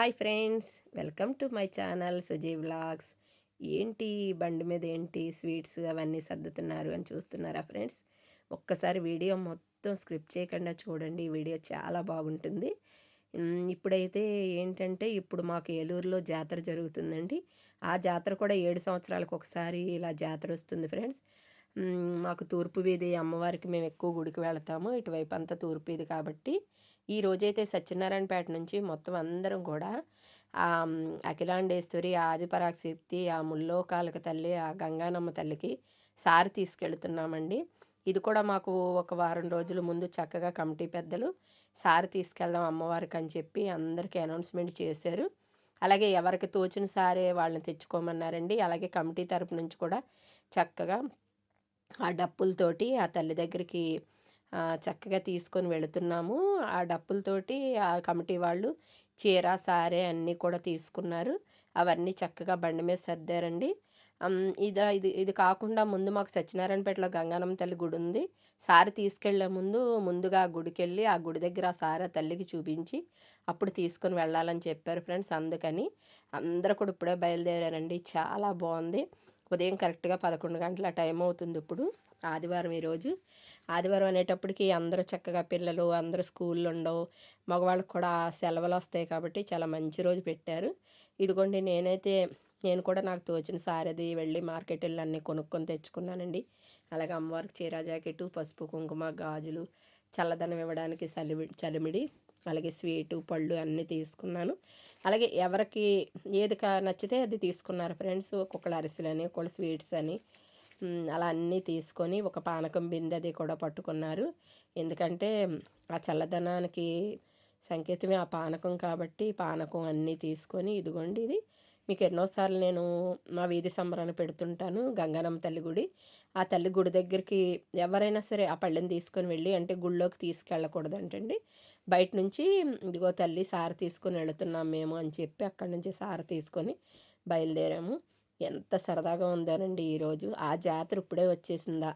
Hi friends welcome to my channel Suji vlogs. ఏంటి బండి మీద ఏంటి స్వీట్స్ అవన్నీ సర్దుతున్నారు అని చూస్తున్నారా ఫ్రెండ్స్? ఒక్కసారి వీడియో మొత్తం స్క్రిప్ట్ చేయకుండా చూడండి ఈ వీడియో చాలా బాగుంటుంది. ఇప్పుడైతే ఏంటంటే ఇప్పుడు మాకు ఏలూరులో జాతర జరుగుతుందండి. ఆ జాతర కూడా ఏడు సంవత్సరాలకు ఒకసారి ఇలా జాతర వస్తుంది ఫ్రెండ్స్. మాకు తూర్పు వీధి అమ్మవారికి మేము ఎక్కువ గుడికి వెళతాము. ఇటువైపు అంతా తూర్పు వీధి కాబట్టి ఈ రోజైతే సత్యనారాయణపేట నుంచి మొత్తం అందరం కూడా ఆ మ్, అఖిలాండేశ్వరి ఆదిపరాశక్తి ఆ ముల్లోకాలక తల్లి ఆ గంగానమ్మ తల్లికి సారి తీసుకెళ్తున్నామండి. ఇది కూడా మాకు ఒక వారం రోజుల ముందు చక్కగా కమిటీ పెద్దలు సారి తీసుకెళ్దాం అమ్మవారికి అని చెప్పి అందరికీ అనౌన్స్మెంట్ చేశారు. అలాగే ఎవరికి తోచిన సారే వాళ్ళని తెచ్చుకోమన్నారండి. అలాగే కమిటీ తరపు నుంచి కూడా చక్కగా ఆ డప్పులతోటి ఆ తల్లి దగ్గరికి చక్కగా తీసుకొని వెళుతున్నాము. ఆ డప్పులతోటి ఆ కమిటీ వాళ్ళు చీర సారే అన్నీ కూడా తీసుకున్నారు. అవన్నీ చక్కగా బండి మీద సర్దారండి. ఇది ఇది ఇది కాకుండా ముందు మాకు సత్యనారాయణపేటలో గంగానమ్మ తల్లి గుడి ఉంది. సారి తీసుకెళ్ళే ముందు ముందుగా ఆ గుడికి వెళ్ళి ఆ గుడి దగ్గర ఆ సారి ఆ తల్లికి చూపించి అప్పుడు తీసుకొని వెళ్ళాలని చెప్పారు ఫ్రెండ్స్ అందుకని. అందరూ కూడా ఇప్పుడే బయలుదేరారండి. చాలా బాగుంది. ఉదయం కరెక్ట్గా పదకొండు గంటల టైం అవుతుంది ఇప్పుడు. ఆదివారం ఈరోజు ఆదివారం అనేటప్పటికి అందరూ చక్కగా పిల్లలు అందరూ స్కూల్లో ఉండవు. మగవాళ్ళకి కూడా సెలవులు వస్తాయి కాబట్టి చాలా మంచి రోజు పెట్టారు. ఇదిగోండి నేనైతే నేను కూడా నాకు తోచిన సారది వెళ్ళి మార్కెట్ వెళ్ళి అన్నీ కొనుక్కొని తెచ్చుకున్నానండి. అలాగే అమ్మవారికి చీర జాకెట్ పసుపు కుంకుమ గాజులు చల్లదనం ఇవ్వడానికి చలిమి చలిమిడి అలాగే స్వీటు పళ్ళు అన్నీ తీసుకున్నాను. అలాగే ఎవరికి ఏది కా నచ్చితే అది తీసుకున్నారు ఫ్రెండ్స్. ఒక్కొక్కరు అరిసెలని ఒక్కొక్కరు స్వీట్స్ అని. అలా అన్నీ తీసుకొని ఒక పానకం బిందె అది కూడా పట్టుకున్నారు. ఎందుకంటే ఆ చల్లదనానికి సంకేతమే ఆ పానకం కాబట్టి పానకం అన్నీ తీసుకొని ఇదిగోండి ఇది. మీకు ఎన్నోసార్లు నేను మా వీధి సంబరాన్ని పెడుతుంటాను గంగానమ్మ తల్లి గుడి. ఆ తల్లి గుడి దగ్గరికి ఎవరైనా సరే ఆ పళ్ళెని తీసుకొని వెళ్ళి అంటే గుళ్ళోకి తీసుకెళ్ళకూడదంటండి. బయట నుంచి ఇదిగో తల్లి సార తీసుకొని వెళుతున్నాం మేము అని చెప్పి అక్కడి నుంచి సార తీసుకొని బయలుదేరాము. ఎంత సరదాగా ఉందోనండి ఈరోజు ఆ జాతర ఇప్పుడే వచ్చేసిందా.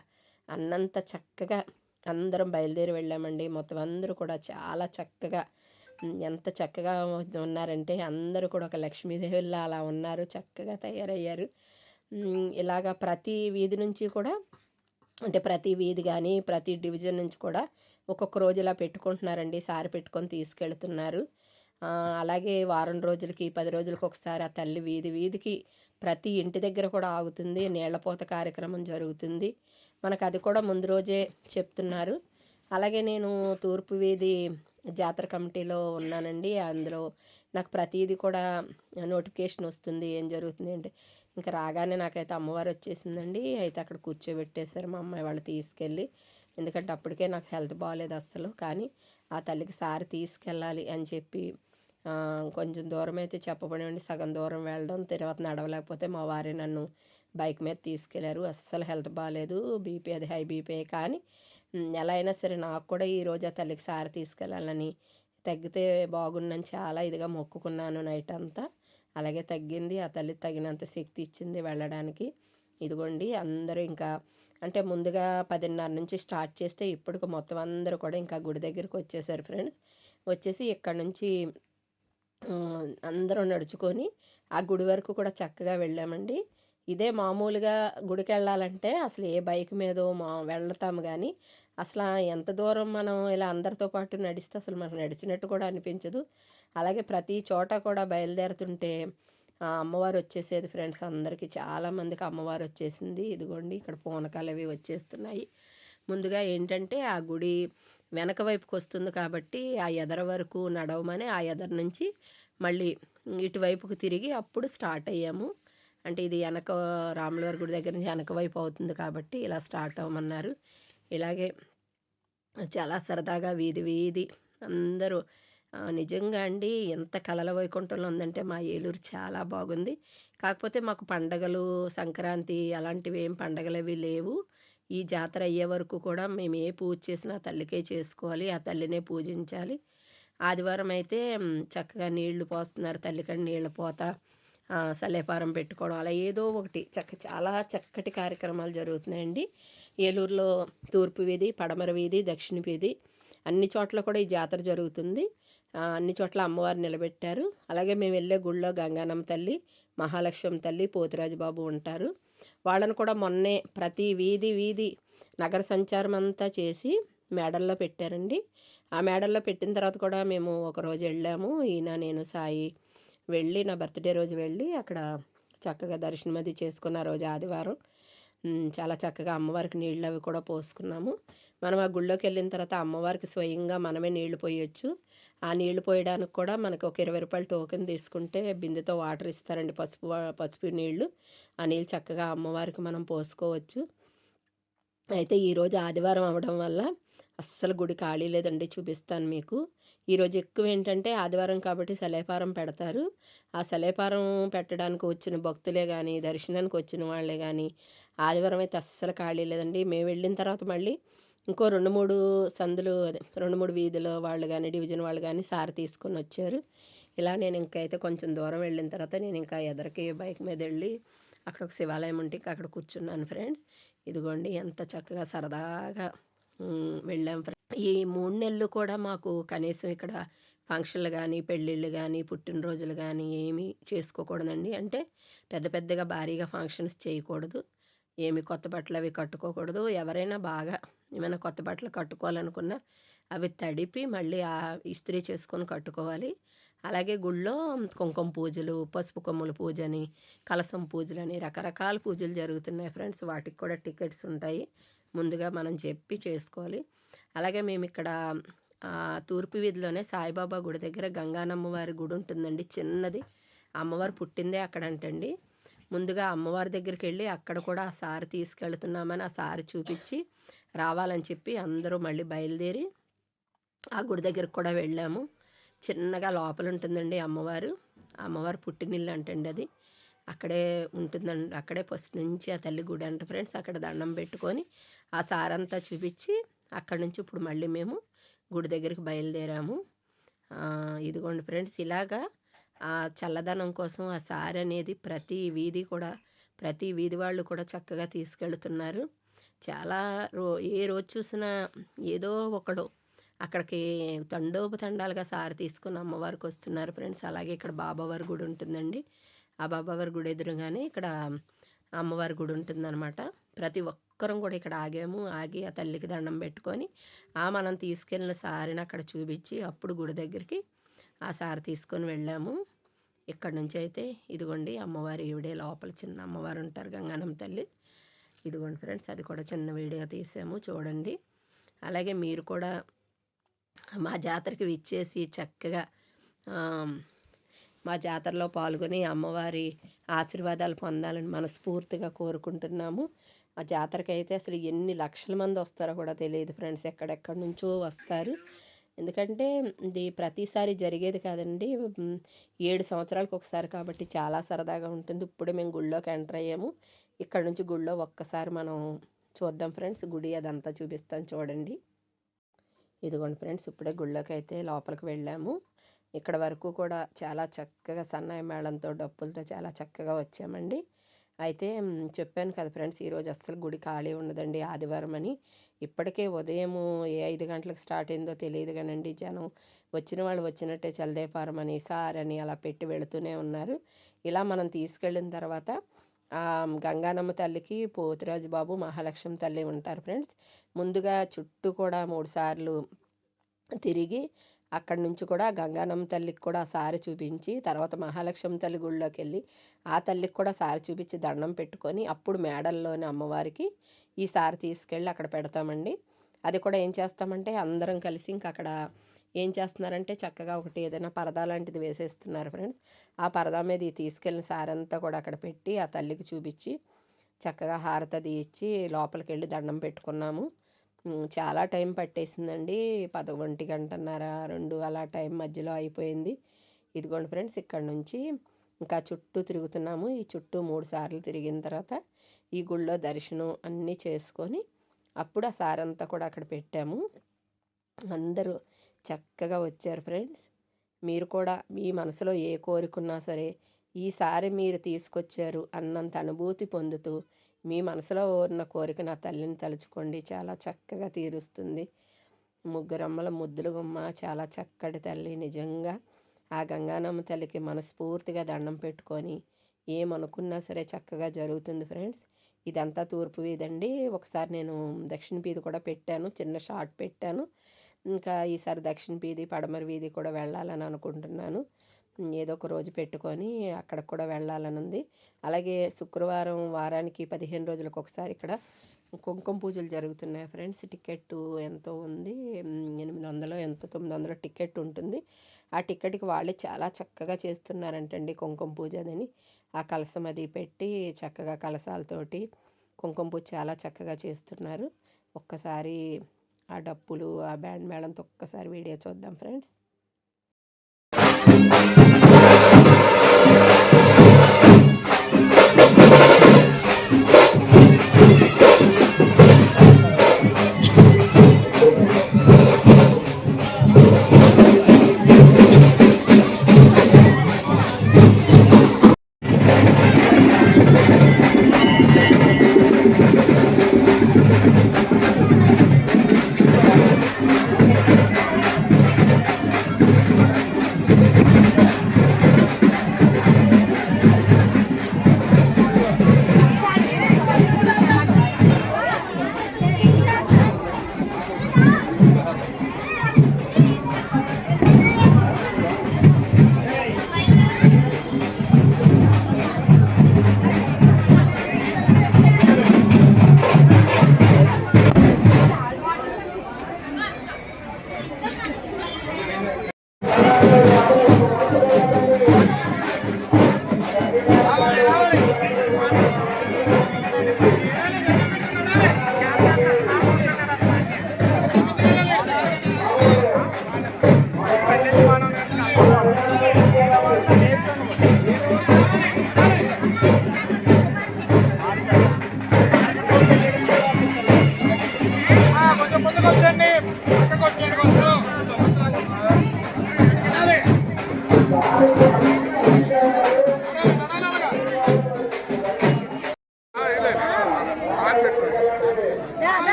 అన్నంత చక్కగా అందరం బయలుదేరి వెళ్ళామండి. మొత్తం అందరూ కూడా చాలా చక్కగా ఎంత చక్కగా ఉన్నారంటే అందరూ కూడా ఒక లక్ష్మీదేవిలా అలా ఉన్నారు చక్కగా తయారయ్యారు. ఇలాగా ప్రతి వీధి నుంచి కూడా అంటే ప్రతి వీధి కానీ ప్రతి డివిజన్ నుంచి కూడా ఒక్కొక్క రోజు ఇలా పెట్టుకుంటున్నారండి సారి పెట్టుకొని తీసుకెళ్తున్నారు. అలాగే వారం రోజులకి పది రోజులకి ఒకసారి ఆ తల్లి వీధి వీధికి ప్రతి ఇంటి దగ్గర కూడా ఆగుతుంది నీళ్ళపోత కార్యక్రమం జరుగుతుంది. మనకు అది కూడా ముందు రోజే చెప్తున్నారు. అలాగే నేను తూర్పు వీధి జాతర కమిటీలో ఉన్నానండి. అందులో నాకు ప్రతిదీ కూడా నోటిఫికేషన్ వస్తుంది ఏం జరుగుతుంది అంటే ఇంకా రాగానే నాకైతే అమ్మవారు వచ్చేసిందండి. అయితే అక్కడ కూర్చోబెట్టేశారు మా అమ్మాయి వాళ్ళు తీసుకెళ్ళి. ఎందుకంటే అప్పటికే నాకు హెల్త్ బాగాలేదు అస్సలు. కానీ ఆ తల్లికి సారి తీసుకెళ్ళాలి అని చెప్పి కొంచెం దూరం అయితే చెప్పబడి సగం దూరం వెళ్ళడం తర్వాత నడవలేకపోతే మా వారే నన్ను బైక్ మీద తీసుకెళ్ళారు. అస్సలు హెల్త్ బాగాలేదు బీపీ అది హై బీపీ కానీ ఎలా అయినా సరే నాకు కూడా ఈ రోజు ఆ తల్లికి సారి తీసుకెళ్ళాలని తగ్గితే బాగుండని చాలా ఇదిగా మొక్కుకున్నాను నైట్ అంతా. అలాగే తగ్గింది. ఆ తల్లి తగినంత శక్తి ఇచ్చింది వెళ్ళడానికి. ఇదిగోండి అందరూ ఇంకా అంటే ముందుగా పదిన్నర నుంచి స్టార్ట్ చేస్తే ఇప్పటికి మొత్తం అందరూ కూడా ఇంకా గుడి దగ్గరికి వచ్చేసారు ఫ్రెండ్స్. వచ్చేసి ఇక్కడ నుంచి అందరూ నడుచుకొని ఆ గుడి వరకు కూడా చక్కగా వెళ్ళామండి. ఇదే మామూలుగా గుడికి వెళ్ళాలంటే అసలు ఏ బైక్ మీదో మా వెళ్తాము కానీ అసలు ఎంత దూరం మనం ఇలా అందరితో పాటు నడిస్తే అసలు మనకు నడిచినట్టు కూడా అనిపించదు. అలాగే ప్రతి చోట కూడా బయలుదేరుతుంటే అమ్మవారు వచ్చేసేది ఫ్రెండ్స్ అందరికీ. చాలామందికి అమ్మవారు వచ్చేసింది. ఇదిగోండి ఇక్కడ పూనకాలు అవి వచ్చేస్తున్నాయి. ముందుగా ఏంటంటే ఆ గుడి వెనక వైపుకి వస్తుంది కాబట్టి ఆ ఎదర వరకు నడవమని ఆ ఎదర నుంచి మళ్ళీ ఇటువైపుకు తిరిగి అప్పుడు స్టార్ట్ అయ్యాము. అంటే ఇది వెనక రాములవారి గుడి దగ్గర నుంచి వెనక వైపు అవుతుంది కాబట్టి ఇలా స్టార్ట్ అవ్వమన్నారు. ఇలాగే చాలా సరదాగా వీధి వీధి అందరూ నిజంగా అండి ఎంత కలల వైకుంఠంలో ఉందంటే మా ఏలూరు చాలా బాగుంది. కాకపోతే మాకు పండగలు సంక్రాంతి అలాంటివి ఏం పండగలు అవి లేవు. ఈ జాతర అయ్యే వరకు కూడా మేము ఏ పూజ చేసినా ఆ తల్లికే చేసుకోవాలి ఆ తల్లినే పూజించాలి. ఆదివారం అయితే చక్కగా నీళ్ళు పోస్తున్నారు తల్లికని నీళ్ళ పోత సలేపారం పెట్టుకోవడం అలా ఏదో ఒకటి చక్క చాలా చక్కటి కార్యక్రమాలు జరుగుతున్నాయండి. ఏలూరులో తూర్పు వీధి పడమర వీధి దక్షిణ వీధి అన్ని చోట్ల కూడా ఈ జాతర జరుగుతుంది. అన్ని చోట్ల అమ్మవారు నిలబెట్టారు. అలాగే మేము వెళ్ళే గుళ్ళో గంగానమ్మ తల్లి మహాలక్ష్మి తల్లి పోతిరాజుబాబు ఉంటారు. వాళ్ళను కూడా మొన్నే ప్రతి వీధి వీధి నగర సంచారం అంతా చేసి మేడల్లో పెట్టారండి. ఆ మేడల్లో పెట్టిన తర్వాత కూడా మేము ఒకరోజు వెళ్ళాము. ఈయన నేను సాయి వెళ్ళి నా బర్త్డే రోజు వెళ్ళి అక్కడ చక్కగా దర్శనం అది చేసుకున్న రోజు ఆదివారం. చాలా చక్కగా అమ్మవారికి నీళ్ళు అవి కూడా పోసుకున్నాము. మనం ఆ గుళ్ళోకి వెళ్ళిన తర్వాత అమ్మవారికి స్వయంగా మనమే నీళ్ళు పోయొచ్చు. ఆ నీళ్ళు పోయడానికి కూడా మనకు ఒక ఇరవై రూపాయలు టోకెన్ తీసుకుంటే బిందెతో వాటర్ ఇస్తారండి పసుపు పసుపు నీళ్ళు. ఆ నీళ్ళు చక్కగా అమ్మవారికి మనం పోసుకోవచ్చు. అయితే ఈరోజు ఆదివారం అవ్వడం వల్ల అస్సలు గుడి ఖాళీ లేదండి చూపిస్తాను మీకు. ఈరోజు ఎక్కువ ఏంటంటే ఆదివారం కాబట్టి సెలైపారం పెడతారు. ఆ సెలైపారం పెట్టడానికి వచ్చిన భక్తులే కానీ దర్శనానికి వచ్చిన వాళ్ళే కానీ ఆదివారం అయితే అస్సలు ఖాళీ లేదండి. మేము వెళ్ళిన తర్వాత మళ్ళీ ఇంకో రెండు మూడు సందులు అదే రెండు మూడు వీధులు వాళ్ళు కానీ డివిజన్ వాళ్ళు కానీ సార్ తీసుకొని వచ్చారు. ఇలా నేను ఇంకైతే అయితే కొంచెం దూరం వెళ్ళిన తర్వాత నేను ఇంకా ఎదరికి బైక్ మీద వెళ్ళి అక్కడ ఒక శివాలయం ఉంటే అక్కడ కూర్చున్నాను ఫ్రెండ్స్. ఇదిగోండి ఎంత చక్కగా సరదాగా వెళ్ళాం ఈ మూడు నెలలు కూడా మాకు కనీసం ఇక్కడ ఫంక్షన్లు కానీ పెళ్ళిళ్ళు కానీ పుట్టినరోజులు కానీ ఏమీ చేసుకోకూడదండి. అంటే పెద్ద పెద్దగా భారీగా ఫంక్షన్స్ చేయకూడదు. ఏమి కొత్త బట్టలు అవి కట్టుకోకూడదు. ఎవరైనా బాగా ఏమైనా కొత్త బట్టలు కట్టుకోవాలనుకున్నా అవి తడిపి మళ్ళీ ఆ ఇస్త్రీ చేసుకొని కట్టుకోవాలి. అలాగే గుళ్ళో కుంకుమ పూజలు పసుపు కొమ్ముల పూజని కలసం పూజలని రకరకాల పూజలు జరుగుతున్నాయి ఫ్రెండ్స్. వాటికి కూడా టికెట్స్ ఉంటాయి. ముందుగా మనం చెప్పి చేసుకోవాలి. అలాగే మేము ఇక్కడ తూర్పు వీధిలోనే సాయిబాబా గుడి దగ్గర గంగానమ్మ వారి గుడి ఉంటుందండి. చిన్నది. అమ్మవారు పుట్టిందే అక్కడంటండి. ముందుగా అమ్మవారి దగ్గరికి వెళ్ళి అక్కడ కూడా ఆ సారి తీసుకెళ్తున్నామని ఆ సారి చూపించి రావాలని చెప్పి అందరూ మళ్ళీ బయలుదేరి ఆ గుడి దగ్గరికి కూడా వెళ్ళాము. చిన్నగా లోపల ఉంటుందండి అమ్మవారు. అమ్మవారు పుట్టినిల్లు అంటండి అది. అక్కడే ఉంటుందండి. అక్కడే ఫస్ట్ నుంచి ఆ తల్లి గుడి అంట ఫ్రెండ్స్. అక్కడ దండం పెట్టుకొని ఆ సారంతా చూపించి అక్కడి నుంచి ఇప్పుడు మళ్ళీ మేము గుడి దగ్గరికి బయలుదేరాము. ఇదిగోండి ఫ్రెండ్స్. ఇలాగా ఆ చల్లదనం కోసం ఆ సారి అనేది ప్రతి వీధి కూడా ప్రతి వీధి వాళ్ళు కూడా చక్కగా తీసుకెళ్తున్నారు. చాలా రో ఏ రోజు చూసినా ఏదో ఒకడు అక్కడికి తండోపతండాలుగా సారి తీసుకుని అమ్మవారికి వస్తున్నారు ఫ్రెండ్స్. అలాగే ఇక్కడ బాబావారి గుడి ఉంటుందండి. ఆ బాబావారి గుడి ఎదురుగానే ఇక్కడ అమ్మవారి గుడి ఉంటుందన్నమాట. ప్రతి ఒక్కరం కూడా ఇక్కడ ఆగాము. ఆగి ఆ తల్లికి దండం పెట్టుకొని ఆ మనం తీసుకెళ్ళిన సారిని అక్కడ చూపించి అప్పుడు గుడి దగ్గరికి ఆ సారి తీసుకొని వెళ్ళాము. ఇక్కడ నుంచి అయితే ఇదిగోండి అమ్మవారి ఈవిడే లోపల చిన్న అమ్మవారు ఉంటారు గంగానమ్మ తల్లి. ఇదిగోండి ఫ్రెండ్స్ అది కూడా చిన్న వీడియో తీసాము చూడండి. అలాగే మీరు కూడా మా జాతరకి విచ్చేసి చక్కగా మా జాతరలో పాల్గొని అమ్మవారి ఆశీర్వాదాలు పొందాలని మనస్ఫూర్తిగా కోరుకుంటున్నాము. ఆ జాతరకి అయితే అసలు ఎన్ని లక్షల మంది వస్తారో కూడా తెలియదు ఫ్రెండ్స్ ఎక్కడెక్కడి నుంచో వస్తారు. ఎందుకంటే ఇది ప్రతిసారి జరిగేది కాదండి. ఏడు సంవత్సరాలకు ఒకసారి కాబట్టి చాలా సరదాగా ఉంటుంది. ఇప్పుడే మేము గుళ్ళోకి ఎంటర్ అయ్యాము. ఇక్కడ నుంచి గుళ్ళో ఒక్కసారి మనం చూద్దాం ఫ్రెండ్స్. గుడి అదంతా చూపిస్తాను చూడండి. ఇదిగోండి ఫ్రెండ్స్ ఇప్పుడే గుళ్ళోకి అయితే లోపలికి వెళ్ళాము. ఇక్కడ వరకు కూడా చాలా చక్కగా సన్నాయి మేళంతో డప్పులతో చాలా చక్కగా వచ్చామండి. అయితే చెప్పాను కదా ఫ్రెండ్స్ ఈరోజు అస్సలు గుడి ఖాళీ ఉండదండి ఆదివారం అని. ఇప్పటికే ఉదయము ఏ ఐదు గంటలకు స్టార్ట్ అయిందో తెలియదు కానండి జనం. వచ్చిన వాళ్ళు వచ్చినట్టే చల్దేపారమని అని సార్ అని అలా పెట్టి వెళుతూనే ఉన్నారు. ఇలా మనం తీసుకెళ్ళిన తర్వాత గంగానమ్మ తల్లికి పోతురాజు బాబు మహాలక్ష్మి తల్లి ఉంటారు ఫ్రెండ్స్. ముందుగా చుట్టూ కూడా మూడు సార్లు తిరిగి అక్కడి నుంచి కూడా గంగానమ్మ తల్లికి కూడా సారి చూపించి తర్వాత మహాలక్ష్మి తల్లి గుళ్ళోకి వెళ్ళి ఆ తల్లికి కూడా సారి చూపించి దండం పెట్టుకొని అప్పుడు మేడల్లోని అమ్మవారికి ఈ సారి తీసుకెళ్ళి అక్కడ పెడతామండి. అది కూడా ఏం చేస్తామంటే అందరం కలిసి ఇంక అక్కడ ఏం చేస్తున్నారంటే చక్కగా ఒకటి ఏదైనా పరదా లాంటిది వేసేస్తున్నారు ఫ్రెండ్స్. ఆ పరదా మీద తీసుకెళ్ళిన సారంతా కూడా అక్కడ పెట్టి ఆ తల్లికి చూపించి చక్కగా హారతది ఇచ్చి లోపలికి వెళ్ళి దండం పెట్టుకున్నాము. చాలా టైం పట్టేసిందండి. పద గంటన్నర రెండు అలా టైం మధ్యలో అయిపోయింది. ఇదిగోండి ఫ్రెండ్స్ ఇక్కడ నుంచి ఇంకా చుట్టూ తిరుగుతున్నాము. ఈ చుట్టూ మూడు సార్లు తిరిగిన తర్వాత ఈ గుళ్ళో దర్శనం అన్నీ చేసుకొని అప్పుడు ఆ సారంతా కూడా అక్కడ పెట్టాము. అందరూ చక్కగా వచ్చారు ఫ్రెండ్స్. మీరు కూడా మీ మనసులో ఏ కోరుకున్నా సరే ఈసారి మీరు తీసుకొచ్చారు అన్నంత అనుభూతి పొందుతూ మీ మనసులో ఉన్న కోరిక నా తల్లిని తలుచుకోండి. చాలా చక్కగా తీరుస్తుంది. ముగ్గురమ్మల ముద్దులు గుమ్మ చాలా చక్కటి తల్లి. నిజంగా ఆ గంగానమ్మ తల్లికి మనస్ఫూర్తిగా దండం పెట్టుకొని ఏమనుకున్నా సరే చక్కగా జరుగుతుంది ఫ్రెండ్స్. ఇదంతా తూర్పు వీధి అండి ఒకసారి నేను దక్షిణ వీధి కూడా పెట్టాను. చిన్న షార్ట్ పెట్టాను. ఇంకా ఈసారి దక్షిణ వీధి పడమర వీధి కూడా వెళ్ళాలని అనుకుంటున్నాను. ఏదో ఒక రోజు పెట్టుకొని అక్కడికి కూడా వెళ్ళాలని ఉంది అలాగే శుక్రవారం వారానికి పదిహేను రోజులకు ఒకసారి ఇక్కడ కుంకుమ పూజలు జరుగుతున్నాయి ఫ్రెండ్స్. టికెట్ ఎంతో ఉంది. ఎనిమిది వందలు ఎంత తొమ్మిది వందలు టికెట్ ఉంటుంది. ఆ టికెట్కి వాళ్ళే చాలా చక్కగా చేస్తున్నారంటండి కుంకుమ పూజ అని. ఆ కలసం అది పెట్టి చక్కగా కలసాలతోటి కుంకుమ పూజ చాలా చక్కగా చేస్తున్నారు. ఒక్కసారి ఆ డప్పులు ఆ బ్యాండ్ మేళంతో ఒక్కసారి వీడియో చూద్దాం ఫ్రెండ్స్.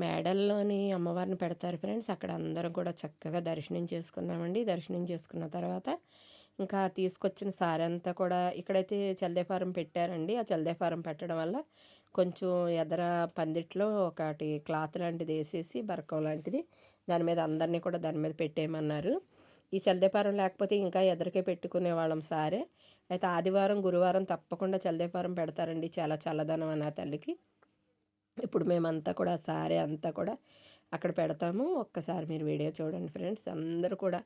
మేడల్లోని అమ్మవారిని పెడతారు ఫ్రెండ్స్. అక్కడ అందరం కూడా చక్కగా దర్శనం చేసుకున్నామండి. దర్శనం చేసుకున్న తర్వాత ఇంకా తీసుకొచ్చిన సారీ అంతా కూడా ఇక్కడైతే చల్దేఫారం పెట్టారండి. ఆ చల్దేఫారం పెట్టడం వల్ల కొంచెం ఎదర పందిట్లో ఒకటి క్లాత్ లాంటిది వేసేసి బరకం లాంటిది దాని మీద అందరినీ కూడా దాని మీద పెట్టేయమన్నారు. ఈ చల్దేపారం లేకపోతే ఇంకా ఎదరికే పెట్టుకునే వాళ్ళం సారే. అయితే ఆదివారం గురువారం తప్పకుండా చల్దేపారం పెడతారండి. చాలా చల్లదనం అన్న తల్లికి. ఇప్పుడు మేమంతా కూడా సారే అంతా కూడా అక్కడ పెడతాము. ఒక్కసారి మీరు వీడియో చూడండి ఫ్రెండ్స్. అందరూ కూడా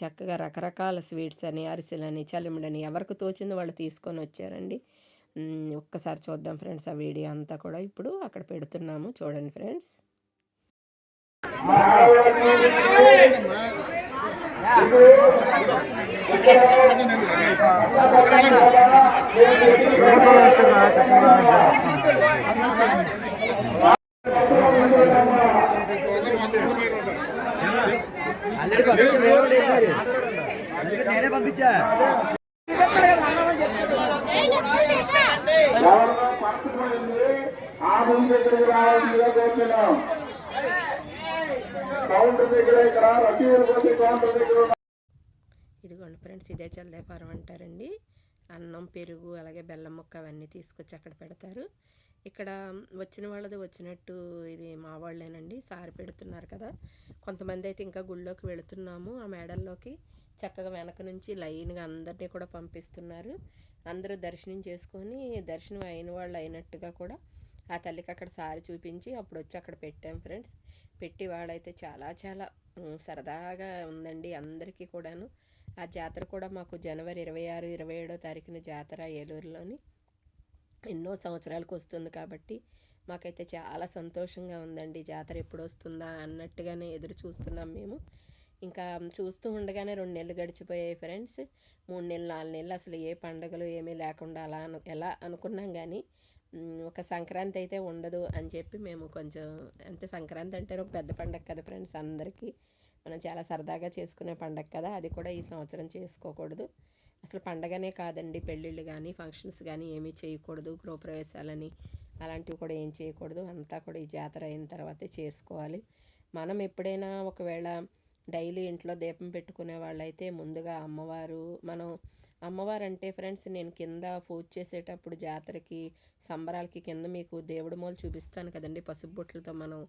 చక్కగా రకరకాల స్వీట్స్ అని అరిసెలని చలిమిడని ఎవరికి తోచింది వాళ్ళు తీసుకొని వచ్చారండి. ఒక్కసారి చూద్దాం ఫ్రెండ్స్ ఆ వీడియో అంతా కూడా. ఇప్పుడు అక్కడ పెడుతున్నాము. చూడండి ఫ్రెండ్స్. నేనే పంపించా ఎవరిలో ఆ ముందు దగ్గరికి రావాల్సిందిగా కోరుతున్నాం కౌంటర్ దగ్గర ఇక్కడ రసీదులు పోతే కౌంటర్ దగ్గర ఇదిగోండి ఫ్రెండ్స్ ఇదే చల్దేపారం అంటారండి. అన్నం పెరుగు అలాగే బెల్లం ముక్క అవన్నీ తీసుకొచ్చి అక్కడ పెడతారు. ఇక్కడ వచ్చిన వాళ్ళది వచ్చినట్టు ఇది మా వాళ్ళేనండి సారి పెడుతున్నారు కదా. కొంతమంది అయితే ఇంకా గుళ్ళోకి వెళుతున్నాము. ఆ మేడల్లోకి చక్కగా వెనక నుంచి లైన్గా అందరినీ కూడా పంపిస్తున్నారు. అందరూ దర్శనం చేసుకొని దర్శనం అయిన వాళ్ళు అయినట్టుగా కూడా ఆ తల్లికి అక్కడ సారి చూపించి అప్పుడు వచ్చి అక్కడ పెట్టాం ఫ్రెండ్స్. పెట్టి వాడైతే చాలా చాలా సరదాగా ఉందండి అందరికీ కూడాను. ఆ జాతర కూడా మాకు జనవరి ఇరవై ఆరు ఇరవై ఏడో తారీఖున జాతర ఏలూరులోని. ఎన్నో సంవత్సరాలకు వస్తుంది కాబట్టి మాకైతే చాలా సంతోషంగా ఉందండి. జాతర ఎప్పుడు వస్తుందా అన్నట్టుగానే ఎదురు చూస్తున్నాం మేము. ఇంకా చూస్తూ ఉండగానే రెండు నెలలు గడిచిపోయాయి ఫ్రెండ్స్. మూడు నెలలు నాలుగు నెలలు అసలు ఏ పండుగలు ఏమీ లేకుండా అలా అను ఎలా అనుకున్నాం కానీ ఒక సంక్రాంతి అయితే ఉండదు అని చెప్పి మేము కొంచెం అంటే సంక్రాంతి అంటే ఒక పెద్ద పండగ కదా ఫ్రెండ్స్ అందరికీ. మనం చాలా సరదాగా చేసుకునే పండగ కదా అది కూడా ఈ సంవత్సరం చేసుకోకూడదు. అసలు పండగనే కాదండి. పెళ్ళిళ్ళు కానీ ఫంక్షన్స్ కానీ ఏమీ చేయకూడదు. గృహప్రవేశాలని అలాంటివి కూడా ఏం చేయకూడదు. అంతా కూడా ఈ జాతర అయిన తర్వాతే చేసుకోవాలి. మనం ఎప్పుడైనా ఒకవేళ డైలీ ఇంట్లో దీపం పెట్టుకునే వాళ్ళైతే ముందుగా అమ్మవారు మనం అమ్మవారు అంటే ఫ్రెండ్స్ నేను కింద పూజ చేసేటప్పుడు జాతరకి సంబరాలకి కింద మీకు దేవుడి మూలు చూపిస్తాను కదండి. పసుపు బొట్లతో మనం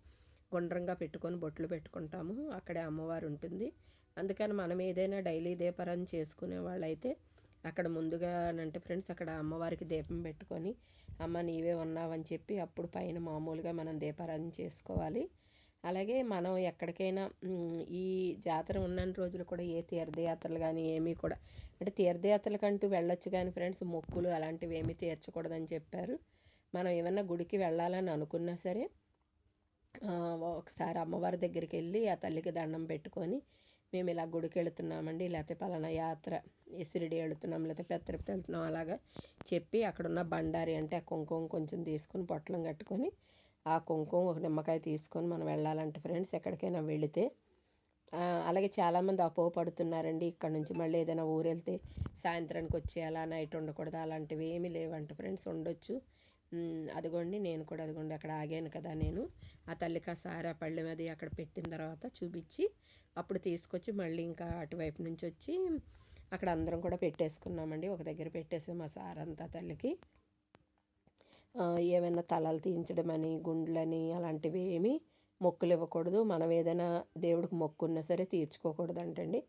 గుండ్రంగా పెట్టుకొని బొట్లు పెట్టుకుంటాము. అక్కడే అమ్మవారు ఉంటుంది. అందుకని మనం ఏదైనా డైలీ దీపారాధన చేసుకునే వాళ్ళైతే అక్కడ ముందుగా అంటే ఫ్రెండ్స్ అక్కడ అమ్మవారికి దీపం పెట్టుకొని అమ్మ నీవే ఉన్నావని చెప్పి అప్పుడు పైన మామూలుగా మనం దీపారాధన చేసుకోవాలి. అలాగే మనం ఎక్కడికైనా ఈ జాతర ఉన్న రోజులు కూడా ఏ తీర్థయాత్రలు కానీ ఏమీ కూడా అంటే తీర్థయాత్రలకంటూ వెళ్ళొచ్చు కానీ ఫ్రెండ్స్ మొక్కులు అలాంటివి ఏమీ తీర్చకూడదని చెప్పారు. మనం ఏమన్నా గుడికి వెళ్ళాలని అనుకున్నా సరే ఒకసారి అమ్మవారి దగ్గరికి వెళ్ళి ఆ తల్లికి దండం పెట్టుకొని మేము ఇలా గుడికి వెళుతున్నామండి లేకపోతే పలానా యాత్ర ఎసిరిడి వెళుతున్నాం లేకపోతే పెద్ద తిరుపతి వెళ్తున్నాం అలాగా చెప్పి అక్కడున్న బండారి అంటే ఆ కుంకుమ కొంచెం తీసుకొని పొట్లం కట్టుకొని ఆ కుంకుమ ఒక నిమ్మకాయ తీసుకొని మనం వెళ్ళాలంటే ఫ్రెండ్స్ ఎక్కడికైనా వెళితే. అలాగే చాలామంది అపోహ పడుతున్నారండి ఇక్కడ నుంచి మళ్ళీ ఏదైనా ఊరు వెళ్తే సాయంత్రానికి వచ్చేయాలా నైట్ ఉండకూడదు అలాంటివి ఏమీ లేవంట ఫ్రెండ్స్ ఉండొచ్చు. అదిగోండి నేను కూడా అదిగోండి అక్కడ ఆగాను కదా నేను. ఆ తల్లికా ఆ సారా పళ్ళెం అది అక్కడ పెట్టిన తర్వాత చూపించి అప్పుడు తీసుకొచ్చి మళ్ళీ ఇంకా అటువైపు నుంచి వచ్చి అక్కడ అందరం కూడా పెట్టేసుకున్నామండి. ఒక దగ్గర పెట్టేసాం మా సారంతా తల్లికి. ఏమైనా తలలు తీయించడం అని గుండ్లని అలాంటివి ఏమీ మొక్కులు ఇవ్వకూడదు. మనం ఏదైనా దేవుడికి మొక్కు ఉన్నా సరే తీర్చుకోకూడదు అంటండి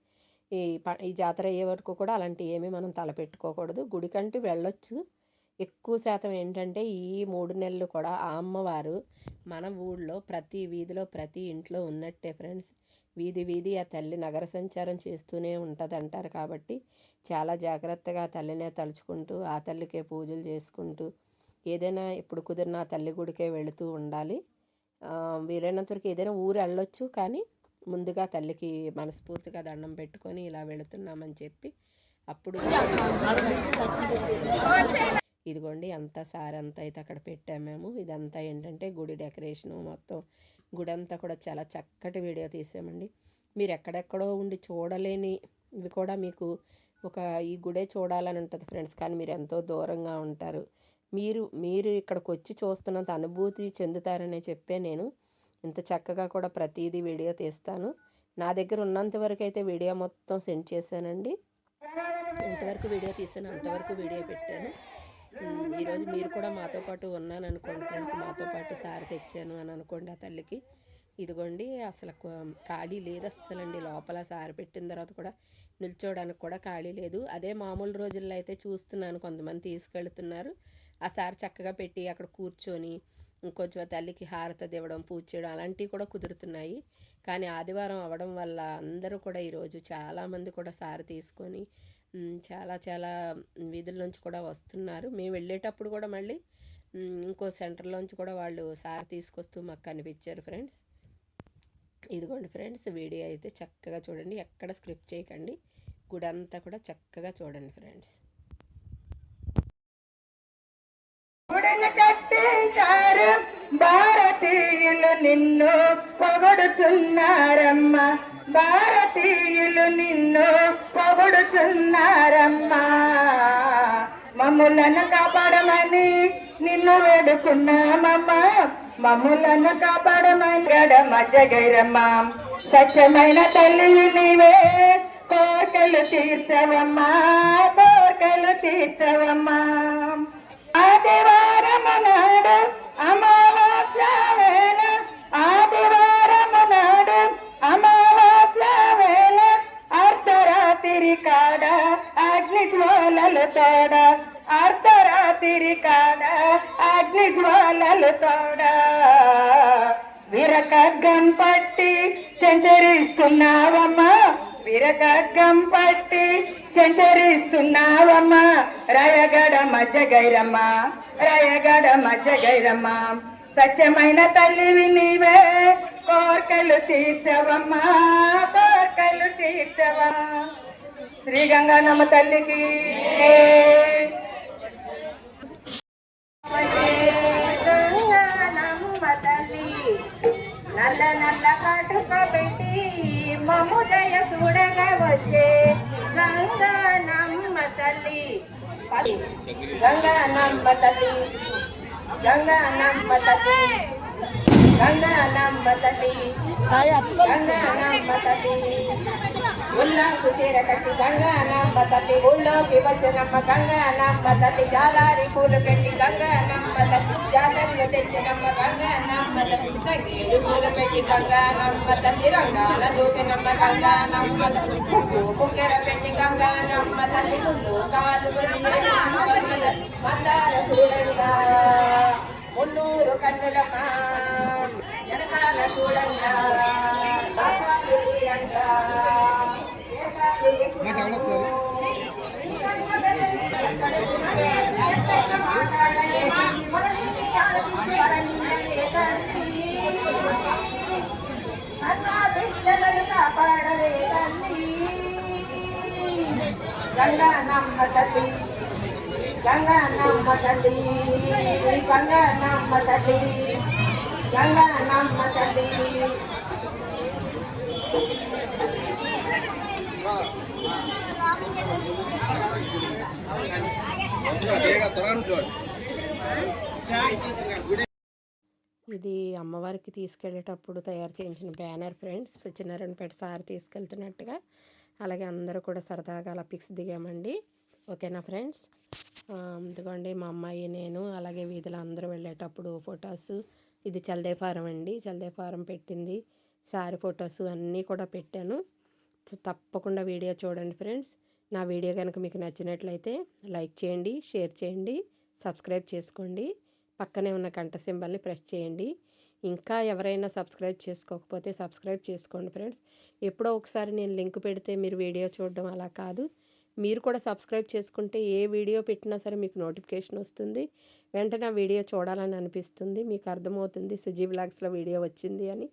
ఈ ప ఈ జాతర అయ్యే వరకు కూడా అలాంటి ఏమీ మనం తలపెట్టుకోకూడదు. గుడికంటూ వెళ్ళొచ్చు. ఎక్కువ శాతం ఏంటంటే ఈ మూడు నెలలు కూడా ఆ అమ్మవారు మన ఊళ్ళో ప్రతి వీధిలో ప్రతి ఇంట్లో ఉన్నట్టే ఫ్రెండ్స్. వీధి వీధి ఆ తల్లి నగర సంచారం చేస్తూనే ఉంటుంది అంటారు కాబట్టి చాలా జాగ్రత్తగా ఆ తల్లినే తలుచుకుంటూ ఆ తల్లికే పూజలు చేసుకుంటూ ఏదైనా ఇప్పుడు కుదిరిన ఆ తల్లి గుడికే వెళుతూ ఉండాలి. వీలైనంత వరకు ఏదైనా ఊరు వెళ్ళొచ్చు కానీ ముందుగా తల్లికి మనస్ఫూర్తిగా దండం పెట్టుకొని ఇలా వెళుతున్నామని చెప్పి అప్పుడు ఇదిగోండి అంతా సార్ అంతా అయితే అక్కడ పెట్టాము మేము. ఇదంతా ఏంటంటే గుడి డెకరేషను మొత్తం. గుడి అంతా కూడా చాలా చక్కటి వీడియో తీసామండి. మీరు ఎక్కడెక్కడో ఉండి చూడలేని ఇవి కూడా మీకు ఒక ఈ గుడే చూడాలని ఉంటుంది ఫ్రెండ్స్. కానీ మీరు ఎంతో దూరంగా ఉంటారు. మీరు మీరు ఇక్కడికి వచ్చి చూస్తున్నంత అనుభూతి చెందుతారనే చెప్పే నేను. ఇంత చక్కగా కూడా ప్రతిదీ వీడియో తీస్తాను. నా దగ్గర ఉన్నంత వరకు అయితే వీడియో మొత్తం సెండ్ చేశానండి. ఎంతవరకు వీడియో తీసాను అంతవరకు వీడియో పెట్టాను. ఈరోజు మీరు కూడా మాతో పాటు ఉన్నాను అనుకోండి ఫ్రెండ్స్. మాతో పాటు సారి తెచ్చాను అని అనుకోండి ఆ తల్లికి. ఇదిగోండి అసలు ఖాళీ లేదు అస్సలండి. లోపల సారి పెట్టిన తర్వాత కూడా నిల్చోడానికి కూడా ఖాళీ లేదు. అదే మామూలు రోజుల్లో అయితే చూస్తున్నాను. కొంతమంది తీసుకెళ్తున్నారు. ఆ సారి చక్కగా పెట్టి అక్కడ కూర్చొని ఇంకొంచెం తల్లికి హారత ఇవ్వడం పూజ చేయడం అలాంటివి కూడా కుదురుతున్నాయి. కానీ ఆదివారం అవడం వల్ల అందరూ కూడా ఈరోజు చాలామంది కూడా సారి తీసుకొని చాలా చాలా వీధుల నుంచి కూడా వస్తున్నారు. మేము వెళ్ళేటప్పుడు కూడా మళ్ళీ ఇంకో సెంటర్లోంచి కూడా వాళ్ళు సార్ తీసుకొస్తూ మాకు కనిపించారు ఫ్రెండ్స్ ఇదిగోండి ఫ్రెండ్స్ వీడియో అయితే చక్కగా చూడండి. ఎక్కడ స్క్రిప్ట్ చేయకండి. గుడి అంతా కూడా చక్కగా చూడండి ఫ్రెండ్స్ భారతీయులు నిన్ను పొగడుతున్నారమ్మా. భారతీయులు నిన్ను పొగుడుతున్నారమ్మా. మమ్ములను కాపాడమని నిన్ను వేడుకున్నామమ్మా. మమ్ములను కాపాడమని గడమ జగైరమ్మ. సత్యమైన తల్లి నీవే కోరికలు తీర్చవమ్మా. కోరికలు తీర్చవమ్మా. జ్వాలలు తోడ అర్ధరాత్రి కాడ అగ్ని జ్వాలలు తోడ. విరకగ్గం పట్టి చెంచరిస్తున్నావమ్మా విరకగ్గం పట్టి చెంచరిస్తున్నావమ్మా. రాయగడ మధ్య గైరమ్మ రాయగడ మధ్య గైరమ్మ. సత్యమైన తల్లివి నీవే కోర్కలు తీర్చవమ్మా కోర్కలు తీర్చవా శ్రీ గంగానమ్మ తల్లికి. నల్ల నల్ల కాటుక పెట్టి మముదయ చూడగా వచ్చే గంగానమ్మ తల్లి. గంగా నమ్మ తల్లి గంగా నమ్మ తల్లి గంగా నమ్మ తల్లి గంగా నమ్మ తల్లి. ఉల్లాకు చీర కట్టి గంగా నమ్మ తల్లి ఊళ్ళోకి వచ్చినమ్మ గంగా నమ్మ తల్లి జాలారి పూలు పెట్టి గంగా నమ్మ తల్లి జాతరలు తెచ్చినమ్మ గంగా నమ్మ తల్లి సంగేడు పూలు పెట్టి గంగా నమ్మ తల్లి రంగాల చూపినమ్మ గంగా నమ్మ తల్లి పువ్వు పెట్టి గంగా నమ్మ తల్లి ముళ్ళు కాలు మందార చూడంగా మున్నూరు కన్నులమ్మ వెనకాల చూడంగా చూడంగా గంగా నమ్మ తల్లి గంగా నమ్మ తల్లి. గంగా నమ్మ తల్లి గంగా నమ్మ తల్లి ఇది అమ్మవారికి తీసుకెళ్ళేటప్పుడు తయారు చేయించిన బ్యానర్ ఫ్రెండ్స్. సత్యనారాయణపేట సార్ తీసుకెళ్తున్నట్టుగా. అలాగే అందరూ కూడా సరదాగా అలా పిక్స్ దిగామండి. ఓకేనా ఫ్రెండ్స్? ఆ, మా అమ్మాయి నేను అలాగే వీధిలో అందరూ వెళ్ళేటప్పుడు ఫొటోస్. ఇది చల్దే ఫారం అండి. చల్దే ఫారం పెట్టింది. సారీ ఫొటోస్ అన్నీ కూడా పెట్టాను. సో తప్పకుండా వీడియో చూడండి ఫ్రెండ్స్. నా వీడియో కనుక మీకు నచ్చినట్లయితే లైక్ చేయండి షేర్ చేయండి సబ్స్క్రైబ్ చేసుకోండి. పక్కనే ఉన్న గంట సింబల్ని ప్రెస్ చేయండి. ఇంకా ఎవరైనా సబ్స్క్రైబ్ చేసుకోకపోతే సబ్స్క్రైబ్ చేసుకోండి ఫ్రెండ్స్. ఎప్పుడో ఒకసారి నేను లింక్ పెడితే మీరు వీడియో చూడడం అలా కాదు. మీరు కూడా సబ్స్క్రైబ్ చేసుకుంటే ఏ వీడియో పెట్టినా సరే మీకు నోటిఫికేషన్ వస్తుంది. వెంటనే ఆ వీడియో చూడాలని అనిపిస్తుంది. మీకు అర్థమవుతుంది సుజీ బ్లాగ్స్లో వీడియో వచ్చింది అని.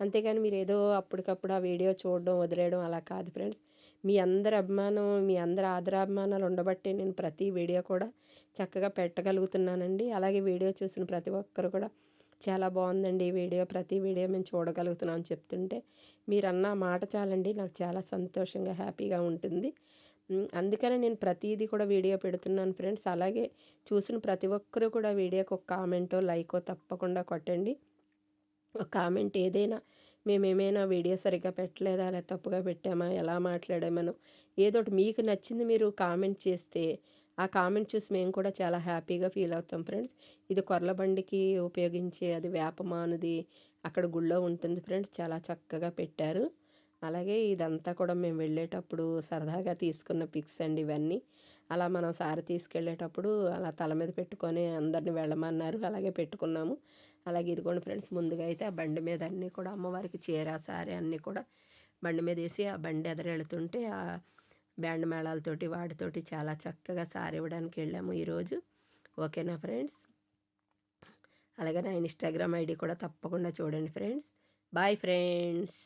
అంతేగాని మీరు ఏదో అప్పటికప్పుడు ఆ వీడియో చూడడం వదిలేయడం అలా కాదు ఫ్రెండ్స్. మీ అందరి అభిమానం మీ అందరి ఆదరాభిమానాలు ఉండబట్టే నేను ప్రతి వీడియో కూడా చక్కగా పెట్టగలుగుతున్నానండి. అలాగే వీడియో చూసిన ప్రతి ఒక్కరు కూడా చాలా బాగుందండి ఈ వీడియో. ప్రతి వీడియో మేము చూడగలుగుతున్నాం అని చెప్తుంటే మీరన్న మాట చాలండి. నాకు చాలా సంతోషంగా హ్యాపీగా ఉంటుంది. అందుకనే నేను ప్రతిదీ కూడా వీడియో పెడుతున్నాను ఫ్రెండ్స్. అలాగే చూసిన ప్రతి ఒక్కరూ కూడా వీడియోకి ఒక కామెంటో లైకో తప్పకుండా కొట్టండి. ఒక కామెంట్ ఏదైనా మేము ఏమైనా వీడియో సరిగ్గా పెట్టలేదా? లేదా తప్పుగా పెట్టామా? ఎలా మాట్లాడామనో? ఏదో ఒకటి మీకు నచ్చింది మీరు కామెంట్ చేస్తే ఆ కామెంట్ చూసి మేము కూడా చాలా హ్యాపీగా ఫీల్ అవుతాం ఫ్రెండ్స్. ఇది కొర్ల బండికి ఉపయోగించే అది వేపమానుది అక్కడ గుళ్ళో ఉంటుంది ఫ్రెండ్స్. చాలా చక్కగా పెట్టారు. అలాగే ఇదంతా కూడా మేము వెళ్ళేటప్పుడు సరదాగా తీసుకున్న పిక్స్ అండి ఇవన్నీ. అలా మనం సారి తీసుకెళ్ళేటప్పుడు అలా తల మీద పెట్టుకొని అందరిని వెళ్ళమన్నారు. అలాగే పెట్టుకున్నాము. అలాగే ఇదిగోండి ఫ్రెండ్స్ ముందుగా అయితే ఆ బండి మీద అన్నీ కూడా అమ్మవారికి చీర సారీ అన్నీ కూడా బండి మీద వేసి ఆ బండి ఎదరెళ్తుంటే ఆ బ్యాండ్ మేళాలతోటి వాటితోటి చాలా చక్కగా సారీ ఇవ్వడానికి వెళ్ళాము ఈరోజు. ఓకేనా ఫ్రెండ్స్? అలాగే నా ఇన్స్టాగ్రామ్ ఐడి కూడా తప్పకుండా చూడండి ఫ్రెండ్స్. Bye friends!